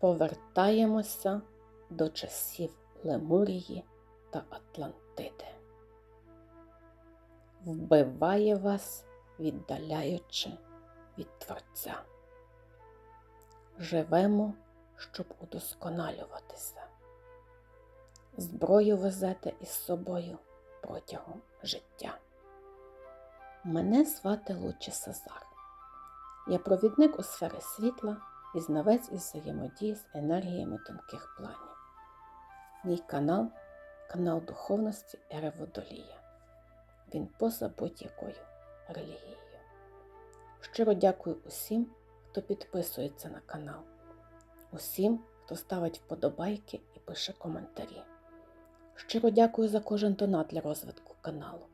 повертаємося до часів Лемурії та Атлантиди. Вбиває вас, віддаляючи від Творця. Живемо, щоб удосконалюватися. Зброю везете із собою протягом життя. Мене звати Лучі Сазар. Я провідник у сфері світла і знавець із взаємодії з енергіями тонких планів. Мій канал канал духовності Ери Водолія. Він поза будь-якою релігією. Щиро дякую усім, хто підписується на канал, усім, хто ставить вподобайки і пише коментарі. Щиро дякую за кожен донат для розвитку каналу,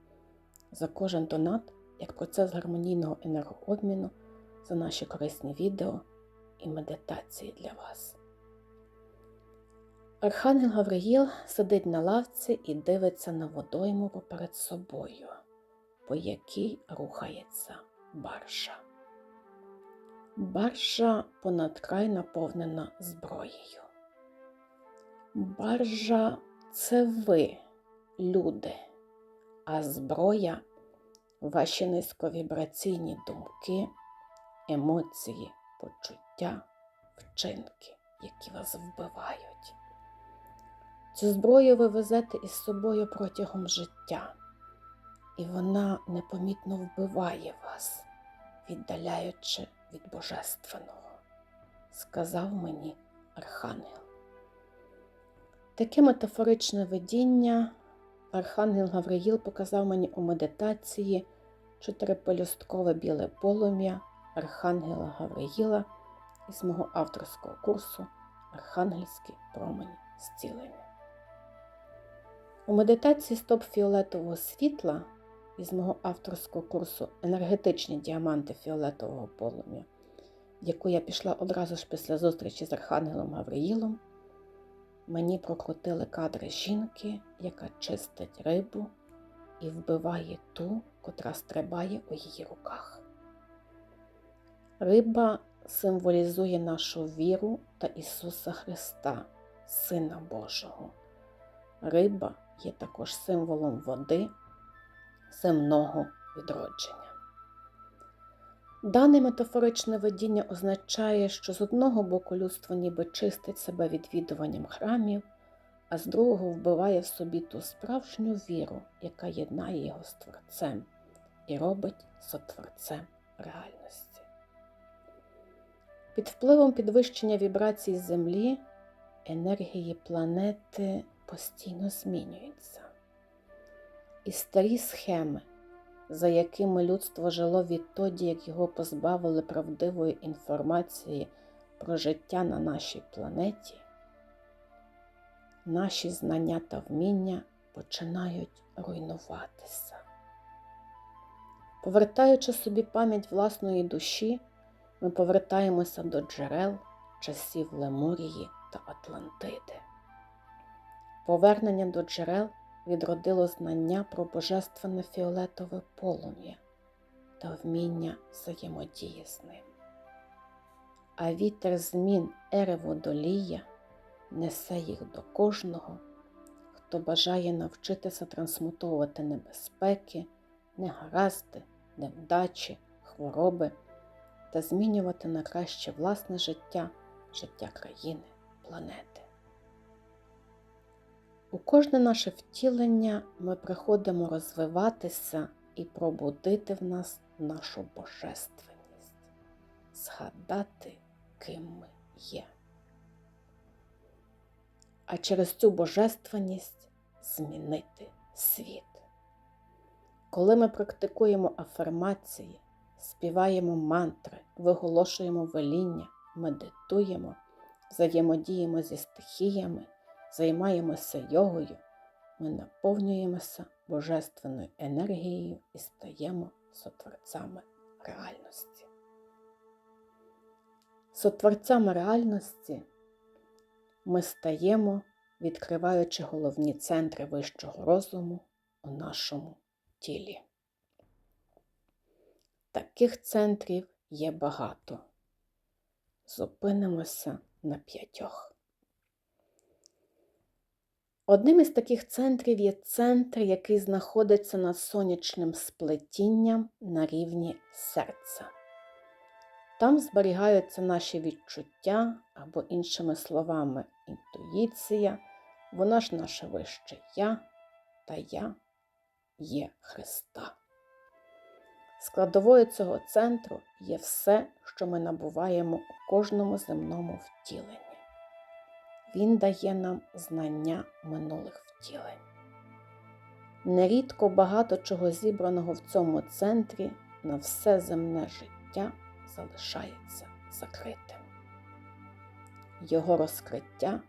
за кожен донат як процес гармонійного енергообміну, за наші корисні відео і медитації для вас. Архангел Гавриїл сидить на лавці і дивиться на водойму поперед собою, по якій рухається баржа. Баржа понад край наповнена зброєю. Баржа це ви, люди, а зброя ваші низьковібраційні думки, емоції, почуття, вчинки, які вас вбивають. Цю зброю ви везете із собою протягом життя, і вона непомітно вбиває вас, віддаляючи від Божественного, сказав мені Архангел. Таке метафоричне видіння Архангел Гавриїл показав мені у медитації чотирипелюсткове біле полум'я Архангела Гавриїла із мого авторського курсу Архангельський промені зцілення. У медитації стоп фіолетового світла із мого авторського курсу Енергетичні діаманти фіолетового полум'я, в яку я пішла одразу ж після зустрічі з Архангелом Гавриїлом, мені прокрутили кадри жінки, яка чистить рибу і вбиває ту, котра стрибає у її руках. Риба символізує нашу віру та Ісуса Христа, Сина Божого. Риба є також символом води, земного відродження. Дане метафоричне видіння означає, що з одного боку людство ніби чистить себе відвідуванням храмів, а з другого вбиває в собі ту справжню віру, яка єднає його з Творцем і робить сотворцем реальності. Під впливом підвищення вібрацій Землі енергії планети постійно змінюються. І старі схеми, за якими людство жило відтоді, як його позбавили правдивої інформації про життя на нашій планеті, наші знання та вміння починають руйнуватися. Повертаючи собі пам'ять власної душі, ми повертаємося до джерел часів Лемурії та Атлантиди. Повернення до джерел відродило знання про божественне фіолетове полум'я та вміння взаємодії з ним. А вітер змін ери водолія несе їх до кожного, хто бажає навчитися трансмутовувати небезпеки, негаразди, невдачі, хвороби та змінювати на краще власне життя, життя країни, планети. У кожне наше втілення ми приходимо розвиватися і пробудити в нас нашу божественність, згадати, ким ми є. А через цю божественність змінити світ. Коли ми практикуємо афірмації, співаємо мантри, виголошуємо веління, медитуємо, взаємодіємо зі стихіями займаємося йогою, ми наповнюємося божественною енергією і стаємо сотворцями реальності. Сотворцями реальності ми стаємо, відкриваючи головні центри вищого розуму у нашому тілі. Таких центрів є багато. Зупинимося на п'ятьох. Одним із таких центрів є центр, який знаходиться над сонячним сплетінням на рівні серця. Там зберігаються наші відчуття або, іншими словами, інтуїція, вона ж наше вище Я та Я є Христа. Складовою цього центру є все, що ми набуваємо у кожному земному втіленні. Він дає нам знання минулих втілень. Нерідко багато чого зібраного в цьому центрі на все земне життя залишається закритим. Його розкриття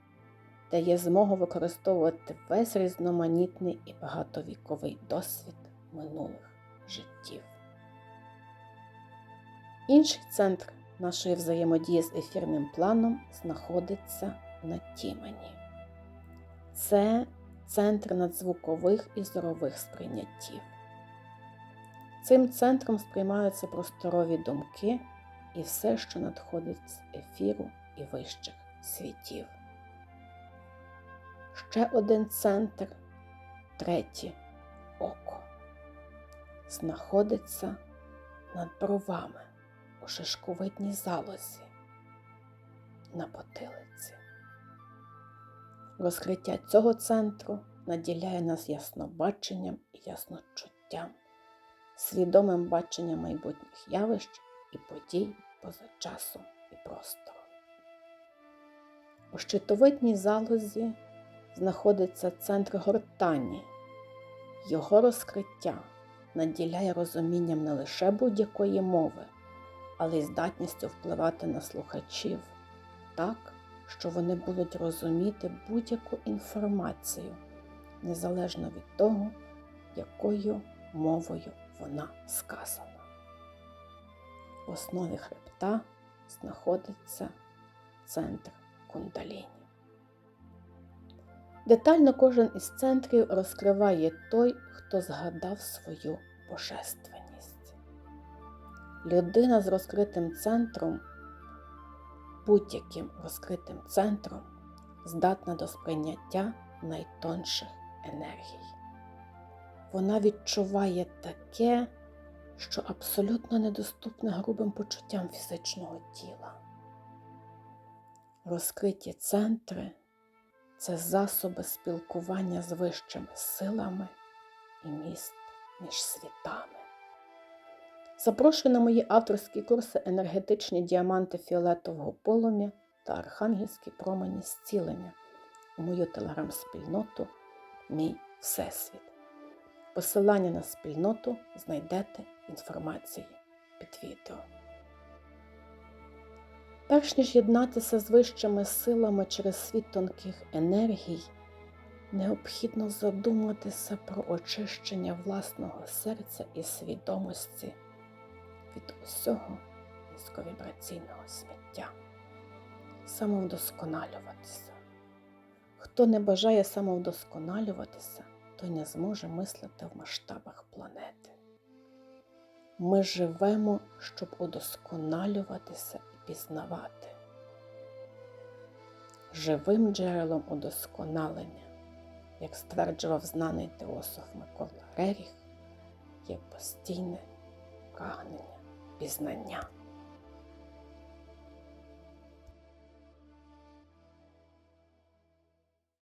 дає змогу використовувати весь різноманітний і багатовіковий досвід минулих життів. Інший центр нашої взаємодії з ефірним планом знаходиться на Тімені. Це центр надзвукових і зорових сприйняттів. Цим центром сприймаються просторові думки і все, що надходить з ефіру і вищих світів. Ще один центр, третє око, знаходиться над бровами у шишковидній залозі на потилиці. Розкриття цього центру наділяє нас яснобаченням і ясночуттям, свідомим баченням майбутніх явищ і подій поза часом і простором. У щитовидній залозі знаходиться центр гортані. Його розкриття наділяє розумінням не лише будь-якої мови, але й здатністю впливати на слухачів так, що вони будуть розуміти будь-яку інформацію, незалежно від того, якою мовою вона сказана. В основі хребта знаходиться центр кундаліні. Детально кожен із центрів розкриває той, хто згадав свою божественність. Людина з розкритим центром, будь-яким розкритим центром, здатна до сприйняття найтонших енергій. Вона відчуває таке, що абсолютно недоступне грубим почуттям фізичного тіла. Розкриті центри це засоби спілкування з вищими силами і міст між світами. Запрошую на мої авторські курси енергетичні діаманти фіолетового полум'я та архангельські промені зцілення у мою телеграм-спільноту Мій Всесвіт. Посилання на спільноту знайдете в інформації під відео. Перш ніж єднатися з вищими силами через світ тонких енергій, необхідно задуматися про очищення власного серця і свідомості від усього низьковібраційного сміття, самовдосконалюватися. Хто не бажає самовдосконалюватися, той не зможе мислити в масштабах планети. Ми живемо, щоб удосконалюватися і пізнавати. Живим джерелом удосконалення, як стверджував знаний теософ Микола Реріх, є постійне прагнення пізнання.